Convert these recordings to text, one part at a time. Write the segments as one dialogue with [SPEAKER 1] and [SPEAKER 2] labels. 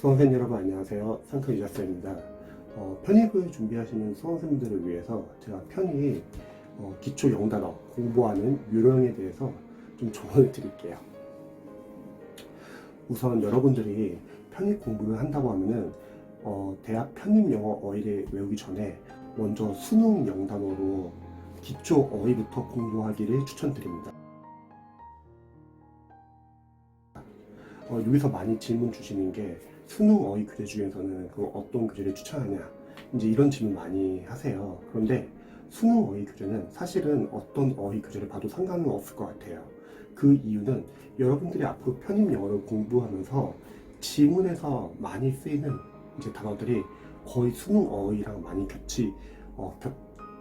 [SPEAKER 1] 수험생 여러분 안녕하세요. 상크 유자쌤입니다. 어, 편입을 준비하시는 수험생들을 위해서 제가 편입 어, 기초 영단어 공부하는 요령에 대해서 좀 조언을 드릴게요. 우선 여러분들이 편입 공부를 한다고 하면은 어, 대학 편입 영어 어휘를 외우기 전에 먼저 수능 영단어로 기초 어휘부터 공부하기를 추천드립니다. 어, 여기서 많이 질문 주시는 게 수능 어휘 교재 중에서는 그 어떤 교재를 추천하냐 이제 이런 질문 많이 하세요. 그런데 수능 어휘 교재는 사실은 어떤 어휘 교재를 봐도 상관은 없을 것 같아요. 그 이유는 여러분들이 앞으로 편입 영어를 공부하면서 지문에서 많이 쓰이는 이제 단어들이 거의 수능 어휘랑 많이 겹치 어, 겹,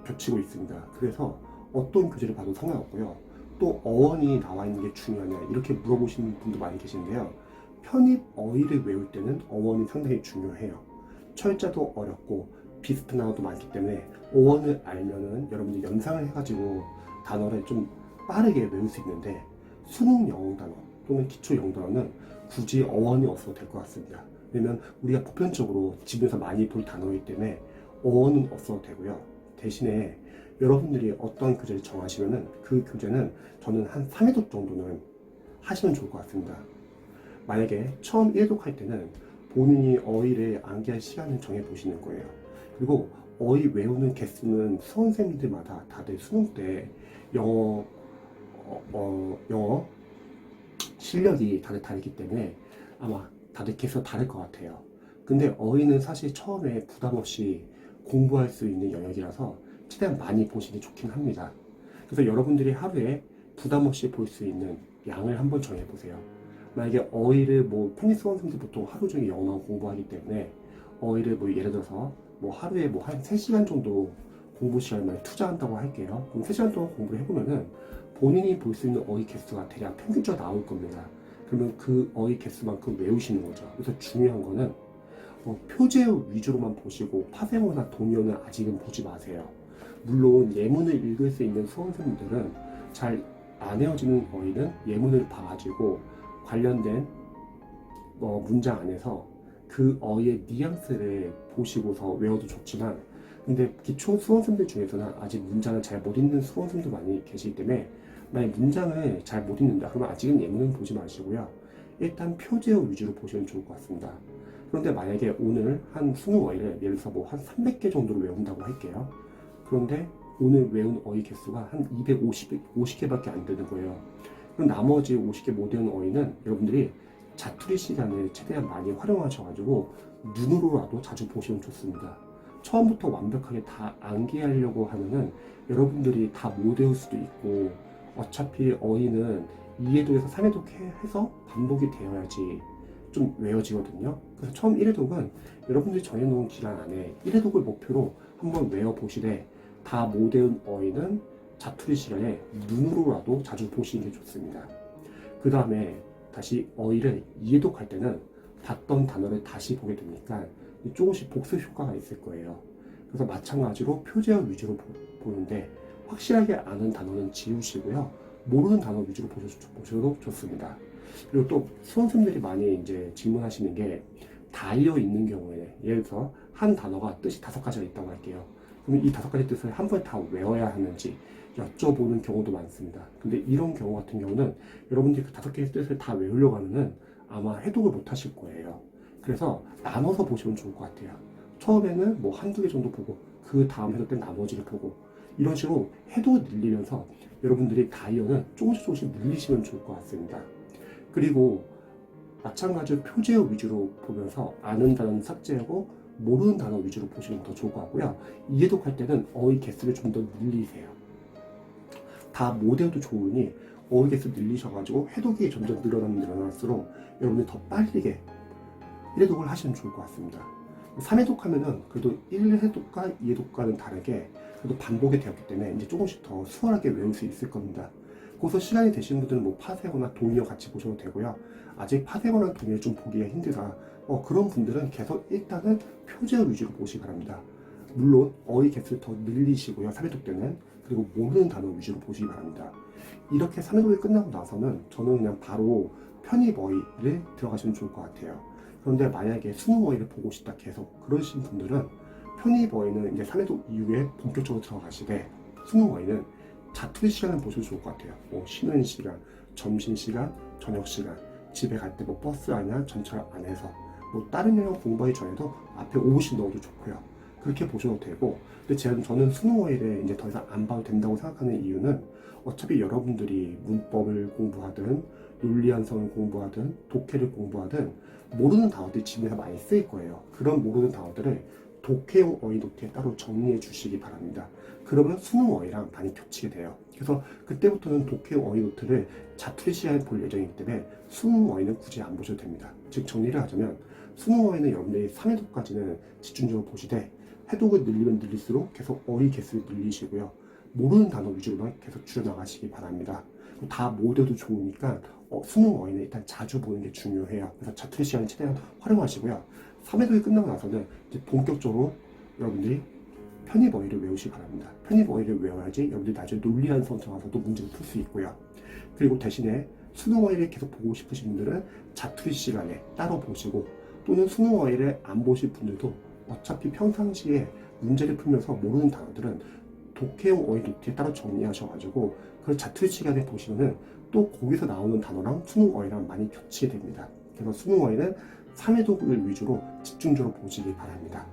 [SPEAKER 1] 겹치고 있습니다. 그래서 어떤 교재를 봐도 상관없고요. 또 어원이 나와 있는 게 중요하냐 이렇게 물어보시는 분도 많이 계신데요. 편입 어휘를 외울 때는 어원이 상당히 중요해요. 철자도 어렵고 비슷한 단어도 많기 때문에 어원을 알면은 여러분들 연상을 해가지고 단어를 좀 빠르게 외울 수 있는데 수능 영어 단어 또는 기초 영어 단어는 굳이 어원이 없어도 될 것 같습니다. 왜냐면 우리가 보편적으로 집에서 많이 볼 단어이기 때문에 어원은 없어도 되고요. 대신에 여러분들이 어떤 교재를 정하시면은 그 교재는 저는 한 3회독 정도는 하시면 좋을 것 같습니다. 만약에 처음 1독 할 때는 본인이 어휘를 암기할 시간을 정해 보시는 거예요. 그리고 어휘 외우는 개수는 수험생들마다 다들 수능 때 영어 어, 어, 영어 실력이 다들 다르기 때문에 아마 다들 개수가 다를 것 같아요. 근데 어휘는 사실 처음에 부담 없이 공부할 수 있는 영역이라서 최대한 많이 보시는 게 좋긴 합니다. 그래서 여러분들이 하루에 부담 없이 볼 수 있는 양을 한번 정해보세요. 만약에 어휘를 뭐 편입 수험생들 보통 하루 종일 영어만 공부하기 때문에 어휘를 뭐 예를 들어서 뭐 하루에 뭐 한 3시간 정도 공부 시간만 투자한다고 할게요. 그럼 3시간 동안 공부를 해보면은 본인이 볼 수 있는 어휘 개수가 대략 평균적으로 나올 겁니다. 그러면 그 어휘 개수만큼 외우시는 거죠. 그래서 중요한 거는 어, 표제어 위주로만 보시고 파생어나 동요는 아직은 보지 마세요. 물론 예문을 읽을 수 있는 수험생들은 잘안 외워지는 어휘는 예문을 봐가지고 관련된 어, 문장 안에서 그 어휘의 뉘앙스를 보시고서 외워도 좋지만 근데 기초 수험생들 중에서는 아직 문장을 잘 못 읽는 수험생도 많이 계시기 때문에 만약 문장을 잘 못 읽는다 그러면 아직은 예문은 보지 마시고요. 일단 표제어 위주로 보시면 좋을 것 같습니다. 그런데 만약에 오늘 한 수능 어휘를 예를 들어서 뭐 한 300개 정도로 외운다고 할게요. 그런데 오늘 외운 어휘 개수가 한 250, 50개밖에 안 되는 거예요. 그럼 나머지 50개 못 외운 어휘는 여러분들이 자투리 시간을 최대한 많이 활용하셔가지고 눈으로라도 자주 보시면 좋습니다. 처음부터 완벽하게 다 암기하려고 하면은 여러분들이 다 못 외울 수도 있고 어차피 어휘는 2회독에서 3회독 해서 반복이 되어야지 좀 외워지거든요. 그래서 처음 1회독은 여러분들이 정해놓은 기간 안에 1회독을 목표로 한번 외워보시되 다 못 외운 어휘는 자투리 시간에 눈으로라도 자주 보시는 게 좋습니다. 그 다음에 다시 어휘를 이해독할 때는 봤던 단어를 다시 보게 되니까 조금씩 복습 효과가 있을 거예요. 그래서 마찬가지로 표제어 위주로 보, 는데 확실하게 아는 단어는 지우시고요. 모르는 단어 위주로 보셔도, 좋습니다. 그리고 또 수험생들이 많이 이제 질문하시는 게 다이어 있는 경우에 예를 들어서 한 단어가 뜻이 다섯 가지가 있다고 할게요. 그러면 이 다섯 가지 뜻을 한 번에 다 외워야 하는지 여쭤보는 경우도 많습니다. 근데 이런 경우 같은 경우는 여러분들이 그 다섯 개의 뜻을 다 외우려고 하면은 아마 해독을 못 하실 거예요. 그래서 나눠서 보시면 좋을 것 같아요. 처음에는 뭐 한두 개 정도 보고 그 다음 해독 때 나머지를 보고 이런 식으로 해독을 늘리면서 여러분들이 다이어는 조금씩 조금씩 늘리시면 좋을 것 같습니다. 그리고 마찬가지로 표제어 위주로 보면서 아는 단어는 삭제하고 모르는 단어 위주로 보시면 더 좋을 것 같고요. 이해독할 때는 어휘 개수를 좀 더 늘리세요. 다 못 외워도 좋으니 어휘 개수 늘리셔가지고 해독이 점점 늘어나면 늘어날수록 여러분이 더 빠르게 1회독을 하시면 좋을 것 같습니다. 3회독 하면은 그래도 1회독과 2회독과는 다르게 그래도 반복이 되었기 때문에 이제 조금씩 더 수월하게 외울 수 있을 겁니다. 거기서 시간이 되시는 분들은 뭐 파세거나 동의어 같이 보셔도 되고요. 아직 파세거나 동의어 좀 보기가 힘들다. 어, 그런 분들은 계속 일단은 표제어 위주로 보시기 바랍니다. 물론 어휘 개수를 더 늘리시고요. 3회독 때는 그리고 모르는 단어 위주로 보시기 바랍니다. 이렇게 3회독이 끝나고 나서는 저는 그냥 바로 편입 어휘를 들어가시면 좋을 것 같아요. 그런데 만약에 수능 어휘를 보고 싶다 계속 그러신 분들은 편입 어휘는 이제 3회독 이후에 본격적으로 들어가시되 수능 어휘는 자투리 시간을 보셔도 좋을 것 같아요. 뭐 쉬는 시간, 점심 시간, 저녁 시간, 집에 갈 때 뭐 버스 안이나 전철 안에서 뭐 다른 영역 공부하기 전에도 앞에 5분씩 넣어도 좋고요. 그렇게 보셔도 되고 근데 제가 저는 어휘를 이제 더 이상 안 봐도 된다고 생각하는 이유는 어차피 여러분들이 문법을 공부하든 논리한성을 공부하든 독해를 공부하든 모르는 단어들이 집에서 많이 쓰일 거예요. 그런 모르는 단어들을 독해용 어휘 노트에 따로 정리해 주시기 바랍니다. 그러면 수능 어휘랑 많이 겹치게 돼요. 그래서 그때부터는 독해용 어휘 노트를 자투리 시간에 볼 예정이기 때문에 수능 어휘는 굳이 안 보셔도 됩니다. 즉 정리를 하자면 어휘는 여러분들이 3회독까지는 집중적으로 보시되 해독을 늘리면 늘릴수록 계속 어휘 개수를 늘리시고요. 모르는 단어 위주로만 계속 줄여나가시기 바랍니다. 다 모여도 좋으니까 어, 수능 어휘는 일단 자주 보는 게 중요해요. 그래서 자투리 시간을 최대한 활용하시고요. 3회독이 끝나고 나서는 이제 본격적으로 여러분들이 편입 어휘를 외우시기 바랍니다. 편입 어휘를 외워야지 여러분들이 나중에 논리한 성 들어가서도 문제를 풀 수 있고요. 그리고 대신에 수능 어휘를 계속 보고 싶으신 분들은 자투리 시간에 따로 보시고 또는 수능 어휘를 안 보실 분들도 어차피 평상시에 문제를 풀면서 모르는 단어들은 독해용 어휘 노트에 따로 정리하셔가지고 그 자투리 시간에 보시면은 또 거기서 나오는 단어랑 수능 어휘랑 많이 겹치게 됩니다. 그래서 수능 어휘는 3회 독을 위주로 집중적으로 보시기 바랍니다.